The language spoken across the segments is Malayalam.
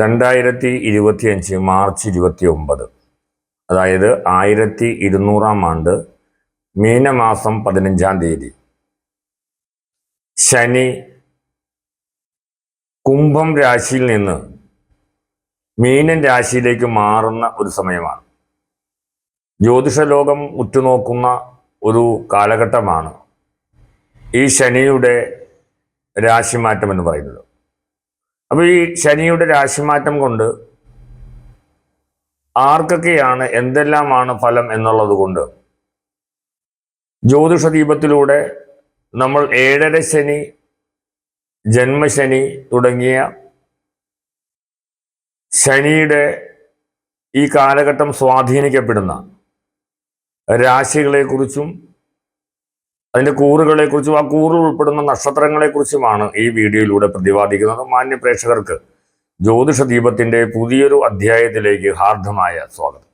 രണ്ടായിരത്തി ഇരുപത്തിയഞ്ച് മാർച്ച് ഇരുപത്തി ഒമ്പത് അതായത് ആയിരത്തി ഇരുന്നൂറാം ആണ്ട് മീനമാസം പതിനഞ്ചാം തീയതി. ശനി കുംഭം രാശിയിൽ നിന്ന് മീനൻ രാശിയിലേക്ക് മാറുന്ന ഒരു സമയമാണ്. ജ്യോതിഷ ലോകം ഉറ്റുനോക്കുന്ന ഒരു കാലഘട്ടമാണ് ഈ ശനിയുടെ രാശിമാറ്റം എന്ന് പറയുന്നത്. അപ്പോൾ ഈ ശനിയുടെ രാശിമാറ്റം കൊണ്ട് ആർക്കൊക്കെയാണ് എന്തെല്ലാമാണ് ഫലം എന്നുള്ളത് കൊണ്ട് ജ്യോതിഷ ദീപത്തിലൂടെ നമ്മൾ ഏഴര ശനി ജന്മശനി തുടങ്ങിയ ശനിയുടെ ഈ കാലഘട്ടം സ്വാധീനിക്കപ്പെടുന്ന രാശികളെക്കുറിച്ചും അതിന്റെ കൂറുകളെക്കുറിച്ചും ആ കൂറിൽ ഉൾപ്പെടുന്ന നക്ഷത്രങ്ങളെക്കുറിച്ചുമാണ് ഈ വീഡിയോയിലൂടെ പ്രതിപാദിക്കുന്നത് മാന്യ പ്രേക്ഷകർക്ക് ജ്യോതിഷ ദീപത്തിന്റെ പുതിയൊരു അധ്യായത്തിലേക്ക് ഹാർദമായ സ്വാഗതം.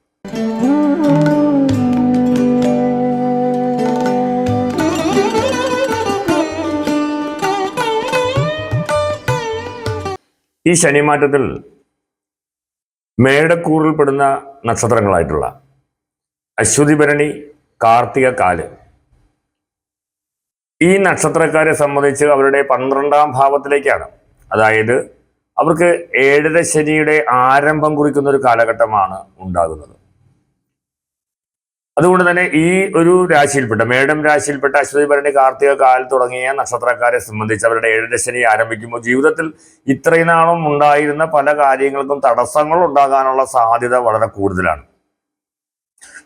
ഈ ശനിമാറ്റത്തിൽ മേടക്കൂറിൽപ്പെടുന്ന നക്ഷത്രങ്ങളായിട്ടുള്ള അശ്വതിഭരണി കാർത്തിക കാൽ ഈ നക്ഷത്രക്കാരെ സംബന്ധിച്ച് അവരുടെ പന്ത്രണ്ടാം ഭാവത്തിലേക്കാണ്. അതായത് അവർക്ക് ഏഴര ശനിയുടെ ആരംഭം കുറിക്കുന്ന ഒരു കാലഘട്ടമാണ് ഉണ്ടാകുന്നത്. അതുകൊണ്ട് തന്നെ ഈ ഒരു രാശിയിൽപ്പെട്ട മേടം രാശിയിൽപ്പെട്ട അശ്വതി ഭരണി കാർത്തിക കാൽ തുടങ്ങിയ നക്ഷത്രക്കാരെ സംബന്ധിച്ച് അവരുടെ ഏഴര ശനി ആരംഭിക്കുമ്പോൾ ജീവിതത്തിൽ ഇത്രയും നാളും ഉണ്ടായിരുന്ന പല കാര്യങ്ങൾക്കും തടസ്സങ്ങൾ ഉണ്ടാകാനുള്ള സാധ്യത വളരെ കൂടുതലാണ്.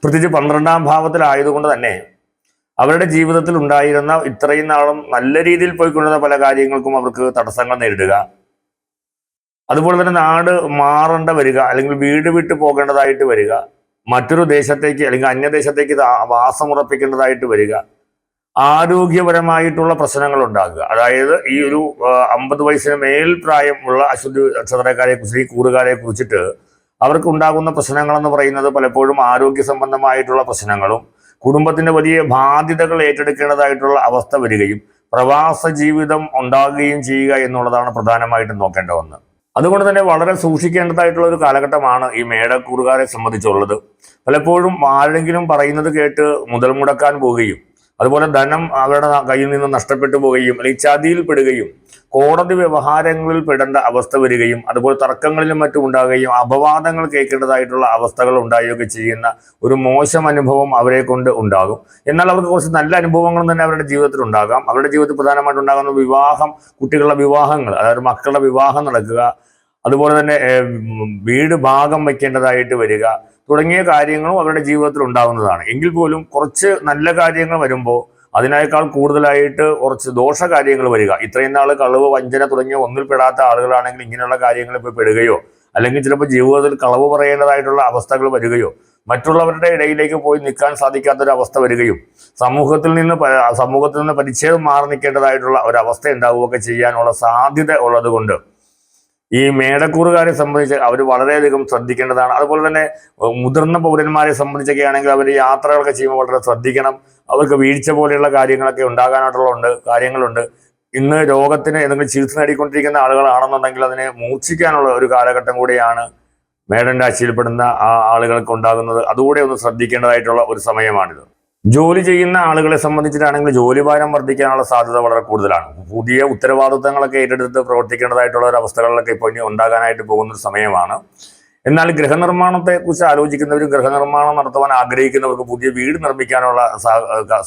പ്രത്യേകിച്ച് പന്ത്രണ്ടാം ഭാവത്തിലായതുകൊണ്ട് തന്നെ അവരുടെ ജീവിതത്തിൽ ഉണ്ടായിരുന്ന ഇത്രയും നാളും നല്ല രീതിയിൽ പോയിക്കൊണ്ടിരുന്ന പല കാര്യങ്ങൾക്കും അവർക്ക് തടസ്സങ്ങൾ നേരിടുക. അതുപോലെ തന്നെ നാട് മാറേണ്ട വരിക അല്ലെങ്കിൽ വീട് വിട്ട് പോകേണ്ടതായിട്ട് വരിക മറ്റൊരു ദേശത്തേക്ക് അല്ലെങ്കിൽ അന്യദേശത്തേക്ക് വാസം വാസമുറപ്പിക്കേണ്ടതായിട്ട് വരിക. ആരോഗ്യപരമായിട്ടുള്ള പ്രശ്നങ്ങൾ ഉണ്ടാകുക. അതായത് ഈ ഒരു അമ്പത് വയസ്സിന് മേൽ പ്രായമുള്ള അശ്വതി നക്ഷത്രക്കാരെ കുറിച്ച് ഈ കൂറുകാരെ കുറിച്ചിട്ട് അവർക്ക് ഉണ്ടാകുന്ന പ്രശ്നങ്ങൾ എന്ന് പറയുന്നത് പലപ്പോഴും ആരോഗ്യ സംബന്ധമായിട്ടുള്ള പ്രശ്നങ്ങളും കുടുംബത്തിന്റെ വലിയ ബാധ്യതകൾ ഏറ്റെടുക്കേണ്ടതായിട്ടുള്ള അവസ്ഥ വരികയും പ്രവാസ ജീവിതം ഉണ്ടാകുകയും ചെയ്യുക എന്നുള്ളതാണ് പ്രധാനമായിട്ടും നോക്കേണ്ട ഒന്ന്. അതുകൊണ്ട് തന്നെ വളരെ സൂക്ഷിക്കേണ്ടതായിട്ടുള്ള ഒരു കാലഘട്ടമാണ് ഈ മേടക്കൂറുകാരെ സംബന്ധിച്ചുള്ളത്. പലപ്പോഴും ആരെങ്കിലും പറയുന്നത് കേട്ട് മുതൽ മുടക്കാൻ പോവുകയും അതുപോലെ ധനം അവരുടെ കയ്യിൽ നിന്ന് നഷ്ടപ്പെട്ടു പോവുകയും അല്ലെങ്കിൽ ചതിയിൽപ്പെടുകയും കോടതി വ്യവഹാരങ്ങളിൽ പെടേണ്ട അവസ്ഥ വരികയും അതുപോലെ തർക്കങ്ങളിലും മറ്റും ഉണ്ടാകുകയും അപവാദങ്ങൾ കേൾക്കേണ്ടതായിട്ടുള്ള അവസ്ഥകൾ ഉണ്ടാവുകയൊക്കെ ചെയ്യുന്ന ഒരു മോശം അനുഭവം അവരെ കൊണ്ട് ഉണ്ടാകും. എന്നാൽ അവർക്ക് കുറച്ച് നല്ല അനുഭവങ്ങളും തന്നെ അവരുടെ ജീവിതത്തിൽ ഉണ്ടാകാം. അവരുടെ ജീവിതത്തിൽ പ്രധാനമായിട്ട് ഉണ്ടാകുന്ന വിവാഹം കുട്ടികളുടെ വിവാഹങ്ങൾ അതായത് മക്കളുടെ വിവാഹം നടക്കുക അതുപോലെ തന്നെ വീട് ഭാഗം വയ്ക്കേണ്ടതായിട്ട് വരിക തുടങ്ങിയ കാര്യങ്ങളും അവരുടെ ജീവിതത്തിൽ ഉണ്ടാകുന്നതാണ് എങ്കിൽ പോലും കുറച്ച് നല്ല കാര്യങ്ങൾ വരുമ്പോൾ അതിനേക്കാൾ കൂടുതലായിട്ട് കുറച്ച് ദോഷ കാര്യങ്ങൾ വരിക. ഇത്രയും നാൾ കളവ് വഞ്ചന തുടങ്ങിയ ഒന്നിൽ പെടാത്ത ആളുകളാണെങ്കിൽ ഇങ്ങനെയുള്ള കാര്യങ്ങൾ ഇപ്പോൾ പെടുകയോ അല്ലെങ്കിൽ ചിലപ്പോൾ ജീവിതത്തിൽ കളവ് പറയേണ്ടതായിട്ടുള്ള അവസ്ഥകൾ വരികയോ മറ്റുള്ളവരുടെ ഇടയിലേക്ക് പോയി നിൽക്കാൻ സാധിക്കാത്തൊരു അവസ്ഥ വരികയും സമൂഹത്തിൽ നിന്ന് സമൂഹത്തിൽ നിന്ന് പരിച്ഛേദം മാറി നിൽക്കേണ്ടതായിട്ടുള്ള ഒരവസ്ഥ ഉണ്ടാവുകയൊക്കെ ചെയ്യാനുള്ള സാധ്യത ഉള്ളത് കൊണ്ട് ഈ മേടക്കൂറുകാരെ സംബന്ധിച്ച് അവർ വളരെയധികം ശ്രദ്ധിക്കേണ്ടതാണ്. അതുപോലെ തന്നെ മുതിർന്ന പൗരന്മാരെ സംബന്ധിച്ചൊക്കെ ആണെങ്കിൽ അവർ യാത്രകളൊക്കെ ചെയ്യുമ്പോൾ വളരെ ശ്രദ്ധിക്കണം. അവർക്ക് വീഴ്ച പോലെയുള്ള കാര്യങ്ങളൊക്കെ ഉണ്ടാകാനായിട്ടുള്ളുണ്ട് കാര്യങ്ങളുണ്ട്. ഇന്ന് രോഗത്തിന് എന്തെങ്കിലും ചികിത്സ നേടിക്കൊണ്ടിരിക്കുന്ന ആളുകളാണെന്നുണ്ടെങ്കിൽ അതിനെ മൂർച്ഛിക്കാനുള്ള ഒരു കാലഘട്ടം കൂടിയാണ് മേടൻ രാശിയിൽപ്പെടുന്ന ആ ആളുകൾക്ക് ഉണ്ടാകുന്നത്. അതുകൂടെ ഒന്ന് ശ്രദ്ധിക്കേണ്ടതായിട്ടുള്ള ഒരു സമയമാണിത്. ജോലി ചെയ്യുന്ന ആളുകളെ സംബന്ധിച്ചിട്ടാണെങ്കിൽ ജോലിഭാരം വർദ്ധിക്കാനുള്ള സാധ്യത വളരെ കൂടുതലാണ്. പുതിയ ഉത്തരവാദിത്തങ്ങളൊക്കെ ഏറ്റെടുത്ത് പ്രവർത്തിക്കേണ്ടതായിട്ടുള്ള ഒരു അവസ്ഥകളിലൊക്കെ ഇപ്പോൾ ഇനി ഉണ്ടാകാനായിട്ട് പോകുന്ന ഒരു സമയമാണ്. എന്നാൽ ഗൃഹനിർമ്മാണത്തെക്കുറിച്ച് ആലോചിക്കുന്നവരും ഗൃഹനിർമ്മാണം നടത്തുവാൻ ആഗ്രഹിക്കുന്നവർക്ക് പുതിയ വീട് നിർമ്മിക്കാനുള്ള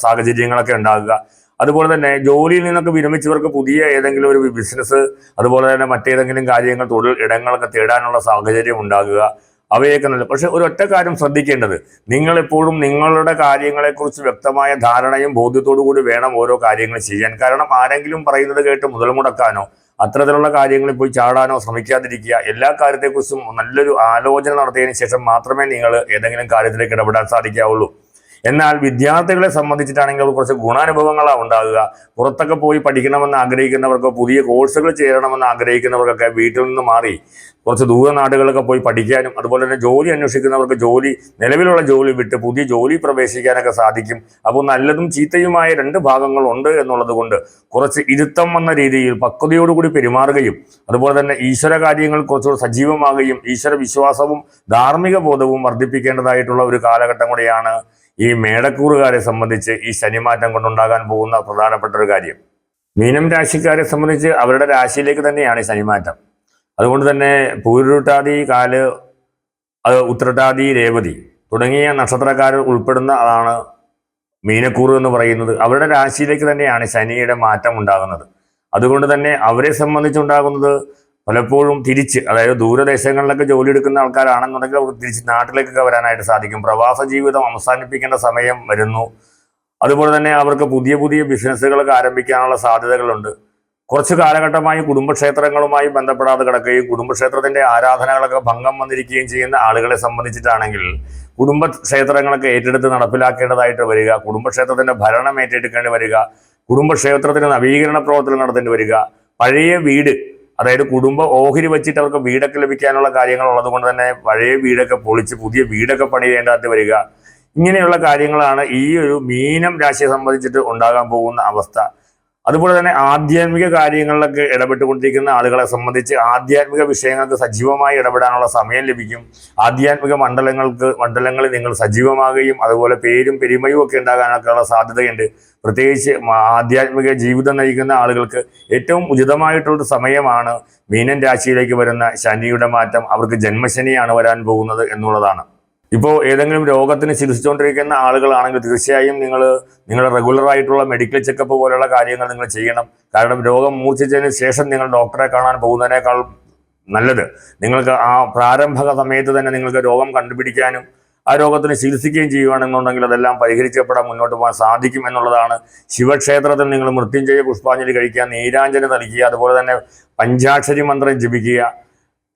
സാഹചര്യങ്ങളൊക്കെ ഉണ്ടാകുക. അതുപോലെ തന്നെ ജോലിയിൽ നിന്നൊക്കെ വിരമിച്ചവർക്ക് പുതിയ ഏതെങ്കിലും ഒരു ബിസിനസ് അതുപോലെ തന്നെ മറ്റേതെങ്കിലും കാര്യങ്ങൾ തൊഴിൽ ഇടങ്ങളൊക്കെ തേടാനുള്ള സാഹചര്യം ഉണ്ടാകുക. അവയൊക്കെ നല്ല പക്ഷെ ഒരൊറ്റ കാര്യം ശ്രദ്ധിക്കേണ്ടത്. നിങ്ങൾ എപ്പോഴും നിങ്ങളുടെ കാര്യങ്ങളെക്കുറിച്ച് വ്യക്തമായ ധാരണയും ബോധ്യത്തോടു കൂടി വേണം ഓരോ കാര്യങ്ങൾ ചെയ്യാൻ. കാരണം ആരെങ്കിലും പറയുന്നത് കേട്ട് മുതൽ മുടക്കാനോ അത്തരത്തിലുള്ള കാര്യങ്ങളിൽ പോയി ചാടാനോ ശ്രമിക്കാതിരിക്കുക എല്ലാ കാര്യത്തെക്കുറിച്ചും നല്ലൊരു ആലോചന നടത്തിയതിനു ശേഷം മാത്രമേ നിങ്ങൾ ഏതെങ്കിലും കാര്യത്തിലേക്ക് ഇടപെടാൻ സാധിക്കാവുള്ളൂ. എന്നാൽ വിദ്യാർത്ഥികളെ സംബന്ധിച്ചിട്ടാണെങ്കിൽ കുറച്ച് ഗുണാനുഭവങ്ങളാണ് ഉണ്ടാകുക പുറത്തൊക്കെ പോയി പഠിക്കണമെന്ന് ആഗ്രഹിക്കുന്നവർക്ക് പുതിയ കോഴ്സുകൾ ചേരണമെന്ന് ആഗ്രഹിക്കുന്നവർക്കൊക്കെ വീട്ടിൽ നിന്ന് മാറി കുറച്ച് ദൂര നാടുകളൊക്കെ പോയി പഠിക്കാനും അതുപോലെ തന്നെ ജോലി അന്വേഷിക്കുന്നവർക്ക് ജോലി നിലവിലുള്ള ജോലി വിട്ട് പുതിയ ജോലി പ്രവേശിക്കാനൊക്കെ സാധിക്കും. അപ്പോൾ നല്ലതും ചീത്തയുമായ രണ്ട് ഭാഗങ്ങളുണ്ട് എന്നുള്ളത് കൊണ്ട് കുറച്ച് ഇരുത്തം വന്ന രീതിയിൽ പക്വതയോടുകൂടി പെരുമാറുകയും അതുപോലെ തന്നെ ഈശ്വര കാര്യങ്ങൾ കുറച്ചുകൂടി സജീവമാകുകയും ഈശ്വര വിശ്വാസവും ധാർമ്മിക ബോധവും വർദ്ധിപ്പിക്കേണ്ടതായിട്ടുള്ള ഒരു കാലഘട്ടം കൂടിയാണ് ഈ മേടക്കൂറുകാരെ സംബന്ധിച്ച് ഈ ശനിമാറ്റം കൊണ്ടുണ്ടാകാൻ പോകുന്ന പ്രധാനപ്പെട്ട ഒരു കാര്യം. മീനം രാശിക്കാരെ സംബന്ധിച്ച് അവരുടെ രാശിയിലേക്ക് തന്നെയാണ് ഈ ശനിമാറ്റം. അതുകൊണ്ട് തന്നെ പൂരുട്ടാതി കാൽ ഉത്രട്ടാതി രേവതി തുടങ്ങിയ നക്ഷത്രക്കാർ ഉൾപ്പെടുന്ന അതാണ് മീനക്കൂറ് എന്ന് പറയുന്നത്. അവരുടെ രാശിയിലേക്ക് തന്നെയാണ് ശനിയുടെ മാറ്റം ഉണ്ടാകുന്നത്. അതുകൊണ്ട് തന്നെ അവരെ സംബന്ധിച്ചുണ്ടാകുന്നത് പലപ്പോഴും തിരിച്ച് അതായത് ദൂരദേശങ്ങളിലൊക്കെ ജോലി എടുക്കുന്ന ആൾക്കാരാണെന്നുണ്ടെങ്കിൽ അവർക്ക് തിരിച്ച് നാട്ടിലേക്കൊക്കെ വരാനായിട്ട് സാധിക്കും. പ്രവാസ ജീവിതം അവസാനിപ്പിക്കേണ്ട സമയം വരുന്നു. അതുപോലെ തന്നെ അവർക്ക് പുതിയ പുതിയ ബിസിനസ്സുകളൊക്കെ ആരംഭിക്കാനുള്ള സാധ്യതകളുണ്ട്. കുറച്ച് കാലഘട്ടമായി കുടുംബക്ഷേത്രങ്ങളുമായി ബന്ധപ്പെടാതെ കിടക്കുകയും കുടുംബക്ഷേത്രത്തിന്റെ ആരാധനകളൊക്കെ ഭംഗം വന്നിരിക്കുകയും ചെയ്യുന്ന ആളുകളെ സംബന്ധിച്ചിട്ടാണെങ്കിൽ കുടുംബക്ഷേത്രങ്ങളൊക്കെ ഏറ്റെടുത്ത് നടപ്പിലാക്കേണ്ടതായിട്ട് വരിക കുടുംബക്ഷേത്രത്തിന്റെ ഭരണം ഏറ്റെടുക്കേണ്ടി വരിക കുടുംബക്ഷേത്രത്തിന് നവീകരണ പ്രവർത്തനം നടത്തേണ്ടി വരിക പഴയ വീട് അതായത് കുടുംബ ഓഹരി വെച്ചിട്ട് അവർക്ക് വീടൊക്കെ ലഭിക്കാനുള്ള കാര്യങ്ങൾ ഉള്ളത് കൊണ്ട് തന്നെ പഴയ വീടൊക്കെ പൊളിച്ച് പുതിയ വീടൊക്കെ പണിയേണ്ടതായിട്ട് വരിക. ഇങ്ങനെയുള്ള കാര്യങ്ങളാണ് ഈ ഒരു മീനം രാശിയെ സംബന്ധിച്ചിട്ട് ഉണ്ടാകാൻ പോകുന്ന അവസ്ഥ. അതുപോലെ തന്നെ ആധ്യാത്മിക കാര്യങ്ങളിലൊക്കെ ഇടപെട്ടുകൊണ്ടിരിക്കുന്ന ആളുകളെ സംബന്ധിച്ച് ആധ്യാത്മിക വിഷയങ്ങൾക്ക് സജീവമായി ഇടപെടാനുള്ള സമയം ലഭിക്കും. ആധ്യാത്മിക മണ്ഡലങ്ങൾക്ക് മണ്ഡലങ്ങളിൽ നിങ്ങൾ സജീവമാകുകയും അതുപോലെ പേരും പെരുമയും ഒക്കെ ഉണ്ടാകാനൊക്കെയുള്ള സാധ്യതയുണ്ട്. പ്രത്യേകിച്ച് ആധ്യാത്മിക ജീവിതം നയിക്കുന്ന ആളുകൾക്ക് ഏറ്റവും ഉചിതമായിട്ടുള്ള സമയമാണ് മീനൻ രാശിയിലേക്ക് വരുന്ന ശനിയുടെ മാറ്റം. അവർക്ക് ജന്മശനിയാണ് വരാൻ പോകുന്നത് എന്നുള്ളതാണ്. ഇപ്പോൾ ഏതെങ്കിലും രോഗത്തിന് ചികിത്സിച്ചുകൊണ്ടിരിക്കുന്ന ആളുകളാണെങ്കിൽ തീർച്ചയായും നിങ്ങൾ നിങ്ങളുടെ റെഗുലർ ആയിട്ടുള്ള മെഡിക്കൽ ചെക്കപ്പ് പോലെയുള്ള കാര്യങ്ങൾ നിങ്ങൾ ചെയ്യണം. കാരണം രോഗം മൂർച്ഛിച്ചതിന് ശേഷം നിങ്ങൾ ഡോക്ടറെ കാണാൻ പോകുന്നതിനേക്കാൾ നല്ലത്. നിങ്ങൾക്ക് ആ പ്രാരംഭക സമയത്ത് തന്നെ നിങ്ങൾക്ക് രോഗം കണ്ടുപിടിക്കാനും ആ രോഗത്തിന് ചികിത്സിക്കുകയും ചെയ്യുകയാണെന്നുണ്ടെങ്കിൽ അതെല്ലാം പരിഹരിക്കപ്പെടാൻ മുന്നോട്ട് പോകാൻ സാധിക്കും എന്നുള്ളതാണ്. ശിവക്ഷേത്രത്തിൽ നിങ്ങൾ മൃത്യുഞ്ജയ പുഷ്പാഞ്ജലി കഴിക്കുക നീരാഞ്ജലി നൽകുക അതുപോലെ തന്നെ പഞ്ചാക്ഷരി മന്ത്രം ജപിക്കുക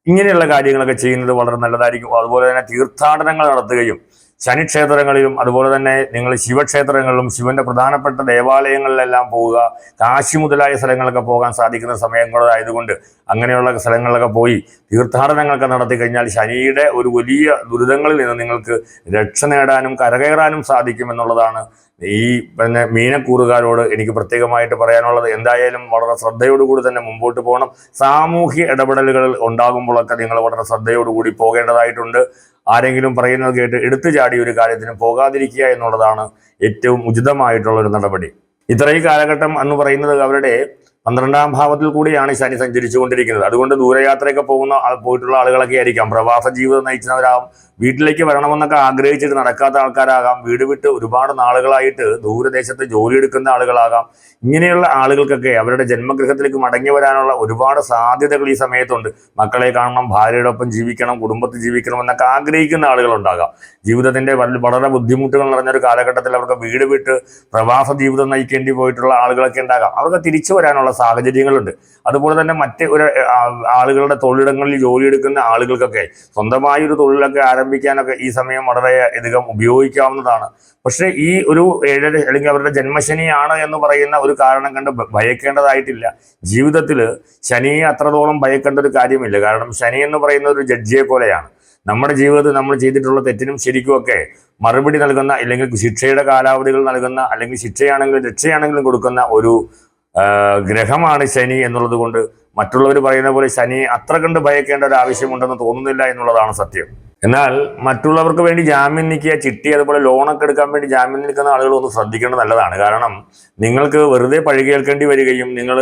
ഇങ്ങനെയുള്ള കാര്യങ്ങളൊക്കെ ചെയ്യുന്നത് വളരെ നല്ലതായിരിക്കും. അതുപോലെ തന്നെ തീർത്ഥാടനങ്ങൾ നടത്തുകയും ശനിക്ഷേത്രങ്ങളിലും അതുപോലെ തന്നെ നിങ്ങൾ ശിവക്ഷേത്രങ്ങളിലും ശിവന്റെ പ്രധാനപ്പെട്ട ദേവാലയങ്ങളിലെല്ലാം പോവുക കാശി മുതലായ സ്ഥലങ്ങളൊക്കെ പോകാൻ സാധിക്കുന്ന സമയങ്ങളായതുകൊണ്ട് അങ്ങനെയുള്ള സ്ഥലങ്ങളിലൊക്കെ പോയി തീർത്ഥാടനങ്ങളൊക്കെ നടത്തി കഴിഞ്ഞാൽ ശനിയുടെ ഒരു വലിയ ദുരിതങ്ങളിൽ നിന്ന് നിങ്ങൾക്ക് രക്ഷ നേടാനും കരകയറാനും സാധിക്കുമെന്നുള്ളതാണ് ഈ പിന്നെ മീനക്കൂറുകാരോട് എനിക്ക് പ്രത്യേകമായിട്ട് പറയാനുള്ളത്. എന്തായാലും വളരെ ശ്രദ്ധയോടുകൂടി തന്നെ മുമ്പോട്ട് പോകണം. സാമൂഹ്യ ഇടപെടലുകൾ ഉണ്ടാകുമ്പോഴൊക്കെ നിങ്ങൾ വളരെ ശ്രദ്ധയോടുകൂടി പോകേണ്ടതായിട്ടുണ്ട്. ആരെങ്കിലും പറയുന്നത് കേട്ട് എടുത്തു ചാടി ഒരു കാര്യത്തിന് പോകാതിരിക്കുക എന്നുള്ളതാണ് ഏറ്റവും ഉചിതമായിട്ടുള്ള ഒരു നടപടി. ഇത്രയും കാലഘട്ടം എന്ന് പറയുന്നത് അവരുടെ പന്ത്രണ്ടാം ഭാവത്തിൽ കൂടിയാണ് ശനി സഞ്ചരിച്ചുകൊണ്ടിരിക്കുന്നത്. അതുകൊണ്ട് ദൂരയാത്രയൊക്കെ പോകുന്ന പോയിട്ടുള്ള ആളുകളൊക്കെ ആയിരിക്കാം. പ്രവാസ ജീവിതം നയിക്കുന്നവരാകും വീട്ടിലേക്ക് വരണമെന്നൊക്കെ ആഗ്രഹിച്ചിട്ട് നടക്കാത്ത ആൾക്കാരാകാം. വീട് വിട്ട് ഒരുപാട് നാളുകളായിട്ട് ദൂരദേശത്ത് ജോലി എടുക്കുന്ന ആളുകളാകാം. ഇങ്ങനെയുള്ള ആളുകൾക്കൊക്കെ അവരുടെ ജന്മഗൃഹത്തിലേക്ക് മടങ്ങി വരാനുള്ള ഒരുപാട് സാധ്യതകൾ ഈ സമയത്തുണ്ട്. മക്കളെ കാണണം ഭാര്യയുടെ ഒപ്പം ജീവിക്കണം കുടുംബത്തിൽ ജീവിക്കണം എന്നൊക്കെ ആഗ്രഹിക്കുന്ന ആളുകളുണ്ടാകാം. ജീവിതത്തിന്റെ വല്ല- വളരെ ബുദ്ധിമുട്ടുകൾ നിറഞ്ഞൊരു കാലഘട്ടത്തിൽ അവർക്ക് വീട് വിട്ട് പ്രവാസ ജീവിതം നയിക്കേണ്ടി പോയിട്ടുള്ള ആളുകളൊക്കെ ഉണ്ടാകാം. അവർക്ക് തിരിച്ചു വരാനുള്ള സാഹചര്യങ്ങളുണ്ട്. അതുപോലെ തന്നെ മറ്റ് ഒരു ആളുകളുടെ തൊഴിലിടങ്ങളിൽ ജോലിയെടുക്കുന്ന ആളുകൾക്കൊക്കെ സ്വന്തമായി ഒരു തൊഴിലൊക്കെ ആരംഭിക്കാനൊക്കെ ഈ സമയം വളരെ അധികം ഉപയോഗിക്കാവുന്നതാണ്. പക്ഷേ ഈ ഒരു ഏഴര അല്ലെങ്കിൽ അവരുടെ ജന്മശനിയാണ് എന്ന് പറയുന്ന ഒരു കാരണം കണ്ട് ഭയക്കേണ്ടതായിട്ടില്ല. ജീവിതത്തിൽ ശനിയെ അത്രത്തോളം ഭയക്കേണ്ട ഒരു കാര്യമില്ല. കാരണം ശനി എന്ന് പറയുന്ന ഒരു ജഡ്ജിയെ പോലെയാണ്. നമ്മുടെ ജീവിതത്തിൽ നമ്മൾ ചെയ്തിട്ടുള്ള തെറ്റിനും ശരിക്കുമൊക്കെ മറുപടി നൽകുന്ന അല്ലെങ്കിൽ ശിക്ഷയുടെ കാലാവധികൾ നൽകുന്ന അല്ലെങ്കിൽ ശിക്ഷയാണെങ്കിലും രക്ഷയാണെങ്കിലും കൊടുക്കുന്ന ഒരു ഗ്രഹമാണ് ശനി എന്നുള്ളത് കൊണ്ട് മറ്റുള്ളവർ പറയുന്ന പോലെ ശനി അത്ര കണ്ട് ഭയക്കേണ്ട ഒരു ആവശ്യമുണ്ടെന്ന് തോന്നുന്നില്ല എന്നുള്ളതാണ് സത്യം. എന്നാൽ മറ്റുള്ളവർക്ക് വേണ്ടി ജാമ്യം നിൽക്കുക ചിട്ടി അതുപോലെ ലോണൊക്കെ എടുക്കാൻ വേണ്ടി ജാമ്യം നിൽക്കുന്ന ആളുകൾ ഒന്ന് ശ്രദ്ധിക്കേണ്ടത് നല്ലതാണ്. കാരണം നിങ്ങൾക്ക് വെറുതെ പഴി കേൾക്കേണ്ടി വരികയും നിങ്ങൾ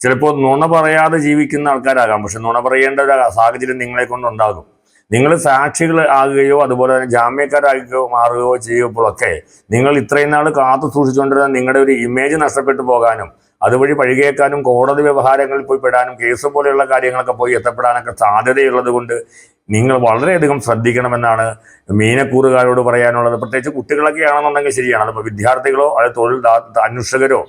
ചിലപ്പോൾ നുണ പറയാതെ ജീവിക്കുന്ന ആൾക്കാരാകാം. പക്ഷെ നുണ പറയേണ്ട ഒരു സാഹചര്യം നിങ്ങളെ കൊണ്ടുണ്ടാകും നിങ്ങൾ സാക്ഷികൾ ആകുകയോ അതുപോലെ തന്നെ ജാമ്യക്കാരാകുകയോ മാറുകയോ ചെയ്യുമ്പോഴൊക്കെ നിങ്ങൾ ഇത്രയും നാൾ കാത്തു സൂക്ഷിച്ചുകൊണ്ടിരുന്ന നിങ്ങളുടെ ഒരു ഇമേജ് നഷ്ടപ്പെട്ടു പോകാനും അതുവഴി പഴികേക്കാനും കോടതി വ്യവഹാരങ്ങളിൽ പോയി പെടാനും കേസ് പോലെയുള്ള കാര്യങ്ങളൊക്കെ പോയി എത്തപ്പെടാനൊക്കെ സാധ്യതയുള്ളത് കൊണ്ട് നിങ്ങൾ വളരെയധികം ശ്രദ്ധിക്കണമെന്നാണ് മീനക്കൂറുകാരോട് പറയാനുള്ളത്. പ്രത്യേകിച്ച് കുട്ടികളൊക്കെ ആണെന്നുണ്ടെങ്കിൽ ശരിയാണ്. അതിപ്പോൾ വിദ്യാർത്ഥികളോ അത് തൊഴിൽ അന്വേഷകരോ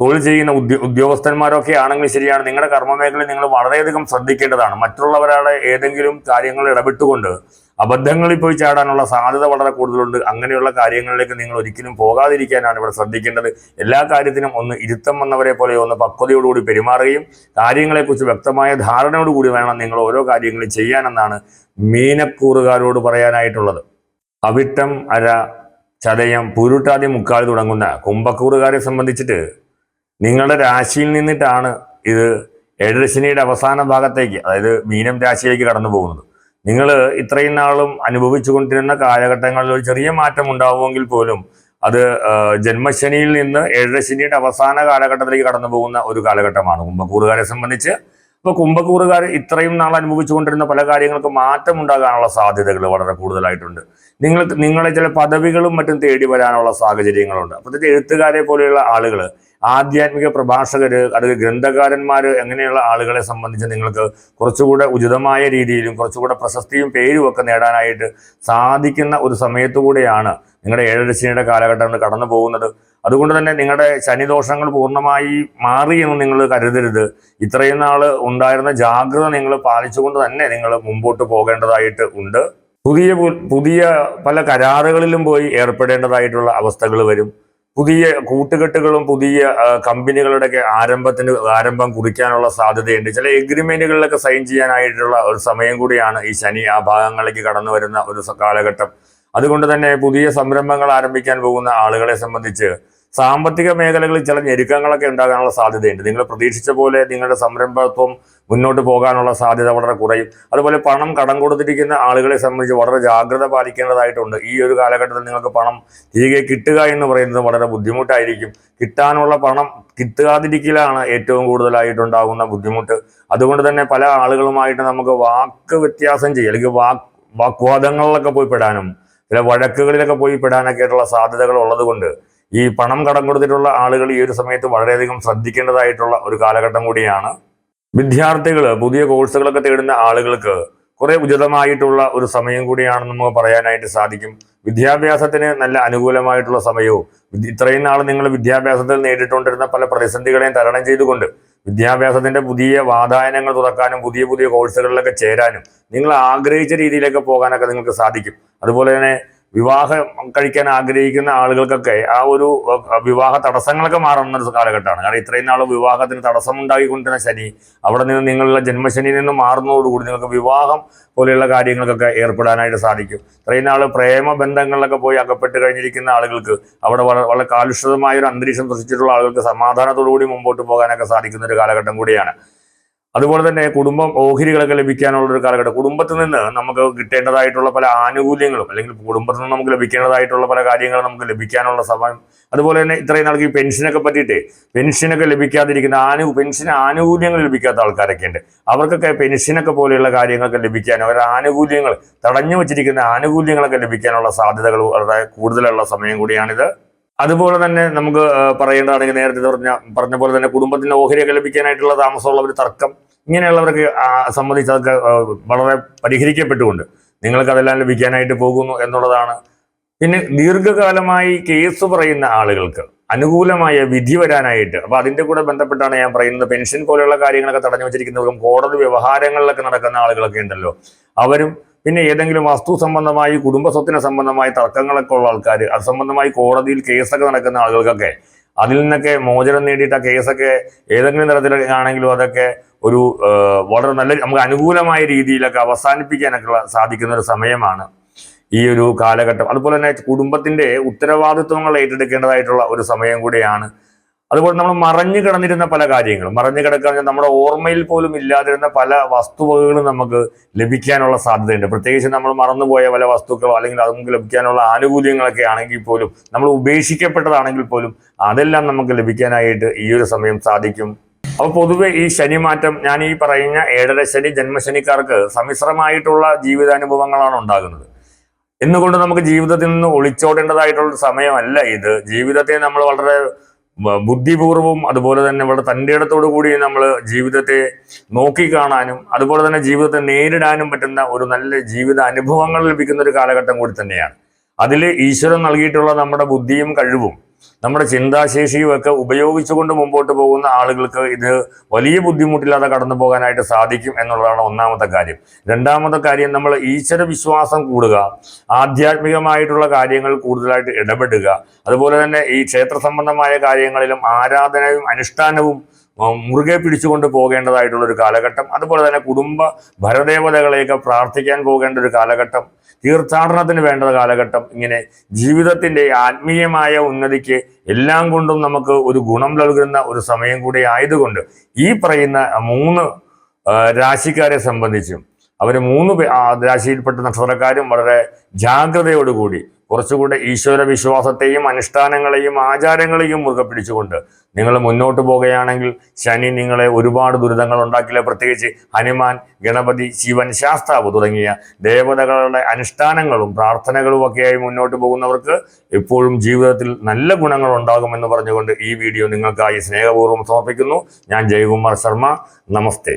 തൊഴിൽ ചെയ്യുന്ന ഉദ്യോ ഉദ്യോഗസ്ഥന്മാരൊക്കെ ആണെങ്കിൽ ശരിയാണ്. നിങ്ങളുടെ കർമ്മമേഖലയിൽ നിങ്ങൾ വളരെയധികം ശ്രദ്ധിക്കേണ്ടതാണ്. മറ്റുള്ളവരുടെ ഏതെങ്കിലും കാര്യങ്ങൾ ഇടപെട്ടുകൊണ്ട് അബദ്ധങ്ങളിൽ പോയി ചാടാനുള്ള സാധ്യത വളരെ കൂടുതലുണ്ട്. അങ്ങനെയുള്ള കാര്യങ്ങളിലേക്ക് നിങ്ങൾ ഒരിക്കലും പോകാതിരിക്കാനാണ് ഇവിടെ ശ്രദ്ധിക്കേണ്ടത്. എല്ലാ കാര്യത്തിനും ഒന്ന് ഇരുത്തം വന്നവരെ പോലെ ഒന്ന് പക്വതയോടുകൂടി പെരുമാറുകയും കാര്യങ്ങളെക്കുറിച്ച് വ്യക്തമായ ധാരണയോടുകൂടി വേണം നിങ്ങൾ ഓരോ കാര്യങ്ങളും ചെയ്യാനെന്നാണ് മീനക്കൂറുകാരോട് പറയാനായിട്ടുള്ളത്. അവിട്ടം അര ചതയം പൂരുട്ടാതി മുക്കാൽ തുടങ്ങുന്ന കുംഭക്കൂറുകാരെ സംബന്ധിച്ചിട്ട് നിങ്ങളുടെ രാശിയിൽ നിന്നിട്ടാണ് ഇത് ഏഴരശനിയുടെ അവസാന ഭാഗത്തേക്ക് അതായത് മീനം രാശിയിലേക്ക് കടന്നു പോകുന്നത് നിങ്ങൾ ഇത്രയും നാളും അനുഭവിച്ചു കൊണ്ടിരുന്ന കാലഘട്ടങ്ങളിൽ ഒരു ചെറിയ മാറ്റം ഉണ്ടാവുമെങ്കിൽ പോലും അത് ജന്മശനിയിൽ നിന്ന് ഏഴരശനിയുടെ അവസാന കാലഘട്ടത്തിലേക്ക് കടന്നു പോകുന്ന ഒരു കാലഘട്ടമാണ് കുംഭക്കൂറുകാരെ സംബന്ധിച്ച്. അപ്പോൾ കുംഭക്കൂറുകാർ ഇത്രയും നാൾ അനുഭവിച്ചു കൊണ്ടിരുന്ന പല കാര്യങ്ങൾക്കും മാറ്റം ഉണ്ടാകാനുള്ള സാധ്യതകൾ വളരെ കൂടുതലായിട്ടുണ്ട്. നിങ്ങൾക്ക് നിങ്ങളെ ചില പദവികളും മറ്റും തേടി വരാനുള്ള സാഹചര്യങ്ങളുണ്ട്. അപ്പോഴത്തേക്ക് എഴുത്തുകാരെ പോലെയുള്ള ആളുകൾ ആധ്യാത്മിക പ്രഭാഷകര് അത് ഗ്രന്ഥകാരന്മാര് എങ്ങനെയുള്ള ആളുകളെ സംബന്ധിച്ച് നിങ്ങൾക്ക് കുറച്ചുകൂടെ ഉചിതമായ രീതിയിലും കുറച്ചുകൂടെ പ്രശസ്തിയും പേരും ഒക്കെ നേടാനായിട്ട് സാധിക്കുന്ന ഒരു സമയത്തു കൂടെയാണ് നിങ്ങളുടെ ഏഴരശനിയുടെ കാലഘട്ടങ്ങൾ കടന്നു പോകുന്നത്. അതുകൊണ്ട് തന്നെ നിങ്ങളുടെ ശനിദോഷങ്ങൾ പൂർണമായി മാറി എന്ന് നിങ്ങൾ കരുതരുത്. ഇത്രയും നാൾ ഉണ്ടായിരുന്ന ജാഗ്രത നിങ്ങൾ പാലിച്ചുകൊണ്ട് തന്നെ നിങ്ങൾ മുമ്പോട്ട് പോകേണ്ടതായിട്ട് ഉണ്ട്. പുതിയ പുതിയ പല കരാറുകളിലും പോയി ഏർപ്പെടേണ്ടതായിട്ടുള്ള അവസ്ഥകൾ വരും. പുതിയ കൂട്ടുകെട്ടുകളും പുതിയ കമ്പനികളുടെ കമ്പനികളുടെയൊക്കെ ആരംഭത്തിന് ആരംഭം കുറിക്കാനുള്ള സാധ്യതയുണ്ട്. ചില എഗ്രിമെന്റുകളിലൊക്കെ സൈൻ ചെയ്യാനായിട്ടുള്ള ഒരു സമയം കൂടിയാണ് ഈ ശനി ആ ഭാഗങ്ങളിലേക്ക് കടന്നു വരുന്ന ഒരു കാലഘട്ടം. അതുകൊണ്ട് തന്നെ പുതിയ സംരംഭങ്ങൾ ആരംഭിക്കാൻ പോകുന്ന ആളുകളെ സംബന്ധിച്ച് സാമ്പത്തിക മേഖലകളിൽ ചില ഞെരുക്കങ്ങളൊക്കെ ഉണ്ടാകാനുള്ള സാധ്യതയുണ്ട്. നിങ്ങൾ പ്രതീക്ഷിച്ച പോലെ നിങ്ങളുടെ സംരംഭത്വം മുന്നോട്ട് പോകാനുള്ള സാധ്യത വളരെ കുറയും. അതുപോലെ പണം കടം കൊടുത്തിരിക്കുന്ന ആളുകളെ സംബന്ധിച്ച് വളരെ ജാഗ്രത പാലിക്കേണ്ടതായിട്ടുണ്ട്. ഈ ഒരു കാലഘട്ടത്തിൽ നിങ്ങൾക്ക് പണം തിരികെ കിട്ടുക എന്ന് പറയുന്നത് വളരെ ബുദ്ധിമുട്ടായിരിക്കും. കിട്ടാനുള്ള പണം കിട്ടാതിരിക്കലാണ് ഏറ്റവും കൂടുതലായിട്ടുണ്ടാകുന്ന ബുദ്ധിമുട്ട്. അതുകൊണ്ട് തന്നെ പല ആളുകളുമായിട്ട് നമുക്ക് വാക്ക് വ്യത്യാസം ചെയ്യുക അല്ലെങ്കിൽ വാക് വാഗ്വാദങ്ങളിലൊക്കെ പോയി പെടാനും ചില വഴക്കുകളിലൊക്കെ പോയി പെടാനൊക്കെ ആയിട്ടുള്ള സാധ്യതകൾ ഉള്ളതുകൊണ്ട് ഈ പണം കടം കൊടുത്തിട്ടുള്ള ആളുകൾ ഈ ഒരു സമയത്ത് വളരെയധികം ശ്രദ്ധിക്കേണ്ടതായിട്ടുള്ള ഒരു കാലഘട്ടം കൂടിയാണ്. വിദ്യാർത്ഥികൾ പുതിയ കോഴ്സുകളൊക്കെ തേടുന്ന ആളുകൾക്ക് കുറെ ഉചിതമായിട്ടുള്ള ഒരു സമയം കൂടിയാണെന്ന് നമുക്ക് പറയാനായിട്ട് സാധിക്കും. വിദ്യാഭ്യാസത്തിന് നല്ല അനുകൂലമായിട്ടുള്ള സമയവും. ഇത്രയും നാൾ നിങ്ങൾ വിദ്യാഭ്യാസത്തിൽ നേരിട്ടുകൊണ്ടിരുന്ന പല പ്രതിസന്ധികളെയും തരണം ചെയ്തുകൊണ്ട് വിദ്യാഭ്യാസത്തിന്റെ പുതിയ വാതായനങ്ങൾ തുറക്കാനും പുതിയ പുതിയ കോഴ്സുകളിലൊക്കെ ചേരാനും നിങ്ങൾ ആഗ്രഹിച്ച രീതിയിലൊക്കെ പോകാനൊക്കെ നിങ്ങൾക്ക് സാധിക്കും. അതുപോലെ തന്നെ വിവാഹം കഴിക്കാൻ ആഗ്രഹിക്കുന്ന ആളുകൾക്കൊക്കെ ആ ഒരു വിവാഹ തടസ്സങ്ങളൊക്കെ മാറുന്ന ഒരു കാലഘട്ടമാണ്. കാരണം ഇത്രയും നാൾ വിവാഹത്തിന് തടസ്സം ഉണ്ടാക്കിക്കൊണ്ടിരുന്ന ശനി അവിടെ നിന്ന് നിങ്ങളുടെ ജന്മശനിയിൽ നിന്ന് മാറുന്നതോടുകൂടി നിങ്ങൾക്ക് വിവാഹം പോലെയുള്ള കാര്യങ്ങൾക്കൊക്കെ ഏർപ്പെടാനായിട്ട് സാധിക്കും. ഇത്രയും നാൾ പ്രേമ ബന്ധങ്ങളിലൊക്കെ പോയി അകപ്പെട്ട് കഴിഞ്ഞിരിക്കുന്ന ആളുകൾക്ക് അവിടെ വളരെ കാലുഷിതമായ ഒരു അന്തരീക്ഷം സൃഷ്ടിച്ചിട്ടുള്ള ആളുകൾക്ക് സമാധാനത്തോടുകൂടി മുമ്പോട്ട് പോകാനൊക്കെ സാധിക്കുന്ന ഒരു കാലഘട്ടം കൂടിയാണ്. അതുപോലെ തന്നെ കുടുംബം ഓഹരികളൊക്കെ ലഭിക്കാനുള്ള ഒരു കാലഘട്ടം. കുടുംബത്തിൽ നിന്ന് നമുക്ക് കിട്ടേണ്ടതായിട്ടുള്ള പല ആനുകൂല്യങ്ങളും അല്ലെങ്കിൽ കുടുംബത്തിൽ നിന്ന് നമുക്ക് ലഭിക്കേണ്ടതായിട്ടുള്ള പല കാര്യങ്ങളും നമുക്ക് ലഭിക്കാനുള്ള സമയം. അതുപോലെ തന്നെ ഇത്രയും നാൾക്ക് ഈ പെൻഷനൊക്കെ പറ്റിയിട്ട് പെൻഷനൊക്കെ ലഭിക്കാതിരിക്കുന്ന ആനു പെൻഷൻ ആനുകൂല്യങ്ങൾ ലഭിക്കാത്ത ആൾക്കാരൊക്കെ ഉണ്ട്. അവർക്കൊക്കെ പെൻഷനൊക്കെ പോലെയുള്ള കാര്യങ്ങളൊക്കെ ലഭിക്കാൻ അവരുടെ ആനുകൂല്യങ്ങൾ തടഞ്ഞു വച്ചിരിക്കുന്ന ആനുകൂല്യങ്ങളൊക്കെ ലഭിക്കാനുള്ള സാധ്യതകൾ വളരെ കൂടുതലുള്ള സമയം കൂടിയാണിത്. അതുപോലെ തന്നെ നമുക്ക് പറയേണ്ടതാണെങ്കിൽ നേരത്തെ പറഞ്ഞ പറഞ്ഞ പോലെ തന്നെ കുടുംബത്തിന്റെ ഓഹരിയൊക്കെ ലഭിക്കാനായിട്ടുള്ള താമസമുള്ള ഒരു തർക്കം ഇങ്ങനെയുള്ളവർക്ക് സംബന്ധിച്ച് അതൊക്കെ വളരെ പരിഹരിക്കപ്പെട്ടുകൊണ്ട് നിങ്ങൾക്ക് അതെല്ലാം ലഭിക്കാനായിട്ട് പോകുന്നു എന്നുള്ളതാണ്. പിന്നെ ദീർഘകാലമായി കേസ് പറയുന്ന ആളുകൾക്ക് അനുകൂലമായ വിധി വരാനായിട്ട് അപ്പൊ അതിന്റെ കൂടെ ബന്ധപ്പെട്ടാണ് ഞാൻ പറയുന്നത് പെൻഷൻ പോലെയുള്ള കാര്യങ്ങളൊക്കെ തടഞ്ഞു വെച്ചിരിക്കുന്നവർക്കും കോടതി വ്യവഹാരങ്ങളിലൊക്കെ നടക്കുന്ന ആളുകളൊക്കെ ഉണ്ടല്ലോ. അവരും പിന്നെ ഏതെങ്കിലും വസ്തു സംബന്ധമായി കുടുംബ സ്വത്തിനെ സംബന്ധമായി തർക്കങ്ങളൊക്കെ ഉള്ള ആൾക്കാർ അത് സംബന്ധമായി കോടതിയിൽ കേസൊക്കെ നടക്കുന്ന ആളുകൾക്കൊക്കെ അതിൽ നിന്നൊക്കെ മോചനം നേടിയിട്ട് ആ കേസൊക്കെ ഏതെങ്കിലും തരത്തിലാണെങ്കിലും അതൊക്കെ ഒരു വളരെ നല്ല നമുക്ക് അനുകൂലമായ രീതിയിലൊക്കെ അവസാനിപ്പിക്കാനൊക്കെ സാധിക്കുന്ന ഒരു സമയമാണ് ഈ ഒരു കാലഘട്ടം. അതുപോലെ തന്നെ കുടുംബത്തിന്റെ ഉത്തരവാദിത്വങ്ങൾ ഏറ്റെടുക്കേണ്ടതായിട്ടുള്ള ഒരു സമയം കൂടിയാണ് അതുപോലെ നമ്മൾ മറഞ്ഞു കിടന്നിരുന്ന പല കാര്യങ്ങളും. മറഞ്ഞു കിടക്കാൻ നമ്മുടെ ഓർമ്മയിൽ പോലും ഇല്ലാതിരുന്ന പല വസ്തുവകകളും നമുക്ക് ലഭിക്കാനുള്ള സാധ്യതയുണ്ട്. പ്രത്യേകിച്ച് നമ്മൾ മറന്നുപോയ പല വസ്തുക്കളോ അല്ലെങ്കിൽ അത് നമുക്ക് ലഭിക്കാനുള്ള ആനുകൂല്യങ്ങളൊക്കെ ആണെങ്കിൽ പോലും നമ്മൾ ഉപേക്ഷിക്കപ്പെട്ടതാണെങ്കിൽ പോലും അതെല്ലാം നമുക്ക് ലഭിക്കാനായിട്ട് ഈ ഒരു സമയം സാധിക്കും. അപ്പൊ പൊതുവെ ഈ ശനിമാറ്റം ഞാൻ ഈ പറയുന്ന ഏഴര ശനി ജന്മശനിക്കാർക്ക് സമ്മിശ്രമായിട്ടുള്ള ജീവിതാനുഭവങ്ങളാണ് ഉണ്ടാകുന്നത്. എന്നുകൊണ്ട് നമുക്ക് ജീവിതത്തിൽ നിന്ന് ഒളിച്ചോടേണ്ടതായിട്ടുള്ള സമയമല്ല ഇത്. ജീവിതത്തെ നമ്മൾ വളരെ ബുദ്ധിപൂർവവും അതുപോലെ തന്നെ വളരെ തന്റെ ഇടത്തോടു കൂടി നമ്മൾ ജീവിതത്തെ നോക്കിക്കാണാനും അതുപോലെ തന്നെ ജീവിതത്തെ നേരിടാനും പറ്റുന്ന ഒരു നല്ല ജീവിത അനുഭവങ്ങൾ ലഭിക്കുന്ന ഒരു കാലഘട്ടം കൂടി തന്നെയാണ്. അതിൽ ഈശ്വരൻ നൽകിയിട്ടുള്ള നമ്മുടെ ബുദ്ധിയും കഴിവും നമ്മുടെ ചിന്താശേഷിയും ഒക്കെ ഉപയോഗിച്ചുകൊണ്ട് മുമ്പോട്ട് പോകുന്ന ആളുകൾക്ക് ഇത് വലിയ ബുദ്ധിമുട്ടില്ലാതെ കടന്നു പോകാനായിട്ട് സാധിക്കും എന്നുള്ളതാണ് ഒന്നാമത്തെ കാര്യം. രണ്ടാമത്തെ കാര്യം നമ്മൾ ഈശ്വര വിശ്വാസം കൂടുക ആധ്യാത്മികമായിട്ടുള്ള കാര്യങ്ങൾ കൂടുതലായിട്ട് ഇടപെടുക. അതുപോലെ തന്നെ ഈ ക്ഷേത്ര സംബന്ധമായ കാര്യങ്ങളിലും ആരാധനയും അനുഷ്ഠാനവും മുറുകെ പിടിച്ചുകൊണ്ട് പോകേണ്ടതായിട്ടുള്ള ഒരു കാലഘട്ടം അതുപോലെ തന്നെ കുടുംബ ഭരദേവതകളെയൊക്കെ പ്രാർത്ഥിക്കാൻ പോകേണ്ട ഒരു കാലഘട്ടം തീർത്ഥാടനത്തിന് വേണ്ട കാലഘട്ടം ഇങ്ങനെ ജീവിതത്തിന്റെ ആത്മീയമായ ഉന്നതിക്ക് എല്ലാം കൊണ്ടും നമുക്ക് ഒരു ഗുണം നൽകുന്ന ഒരു സമയം കൂടി ആയതുകൊണ്ട് ഈ പറയുന്ന മൂന്ന് രാശിക്കാരെ സംബന്ധിച്ചും അവർ മൂന്ന് രാശിയിൽപ്പെട്ട നക്ഷത്രക്കാരും വളരെ ജാഗ്രതയോടുകൂടി കുറച്ചുകൂടെ ഈശ്വര വിശ്വാസത്തെയും അനുഷ്ഠാനങ്ങളെയും ആചാരങ്ങളെയും മുറുകെ പിടിച്ചുകൊണ്ട് നിങ്ങൾ മുന്നോട്ട് പോവുകയാണെങ്കിൽ ശനി നിങ്ങളെ ഒരുപാട് ദുരിതങ്ങൾ ഉണ്ടാക്കില്ല. പ്രത്യേകിച്ച് ഹനുമാൻ ഗണപതി ശിവൻ ശാസ്താവ് തുടങ്ങിയ ദേവതകളുടെ അനുഷ്ഠാനങ്ങളും പ്രാർത്ഥനകളും ഒക്കെയായി മുന്നോട്ട് പോകുന്നവർക്ക് എപ്പോഴും ജീവിതത്തിൽ നല്ല ഗുണങ്ങൾ ഉണ്ടാകുമെന്ന് പറഞ്ഞുകൊണ്ട് ഈ വീഡിയോ നിങ്ങൾക്കായി സ്നേഹപൂർവം സമർപ്പിക്കുന്നു. ഞാൻ ജയകുമാർ ശർമ്മ. നമസ്തേ.